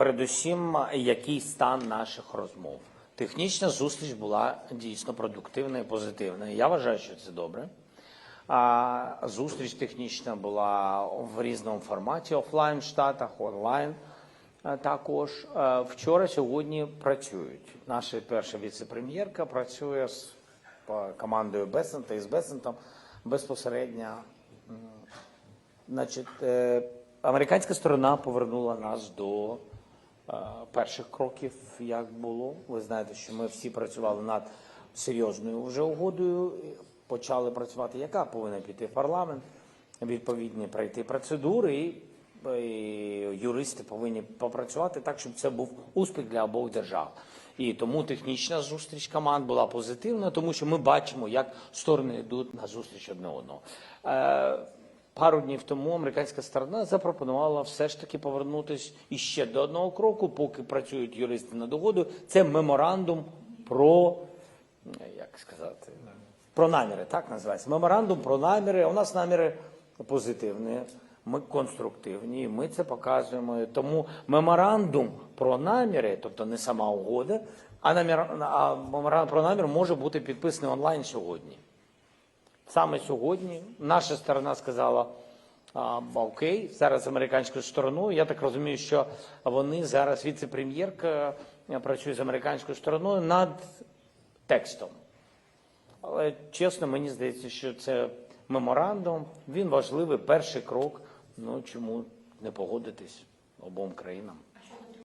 Передусім, який стан наших розмов. Технічна зустріч була дійсно продуктивна і позитивна. Я вважаю, що це добре. А зустріч технічна була в різному форматі офлайн в Штатах, онлайн е, також. Е, Вчора, сьогодні працюють. Наша перша віце-прем'єрка працює з командою Бесента і з Бесентом безпосередньо Значить, е, американська сторона повернула нас до перших кроків, як було. Ви знаєте, що ми всі працювали над серйозною вже угодою. Почали працювати, яка повинна піти в парламент, відповідні пройти процедури, і, і юристи повинні попрацювати так, щоб це був успіх для обох держав. І тому технічна зустріч команд була позитивна, тому що ми бачимо, як сторони йдуть на зустріч одне одного. Пару днів тому американська сторона запропонувала все ж таки повернутися іще до одного кроку, поки працюють юристи над угодою. Це меморандум про як сказати, про наміри, так називається. Меморандум про наміри. У нас наміри позитивні, ми конструктивні, ми це показуємо. Тому меморандум про наміри, тобто не сама угода, а намір, а меморандум про намір може бути підписаний онлайн сьогодні. Саме сьогодні наша сторона сказала а, окей, зараз американською стороною. Я так розумію, що вони зараз віце-прем'єрка е, працює з американською стороною над текстом. Але чесно, мені здається, що це меморандум. Він важливий перший крок. Ну чому не погодитись обом країнам?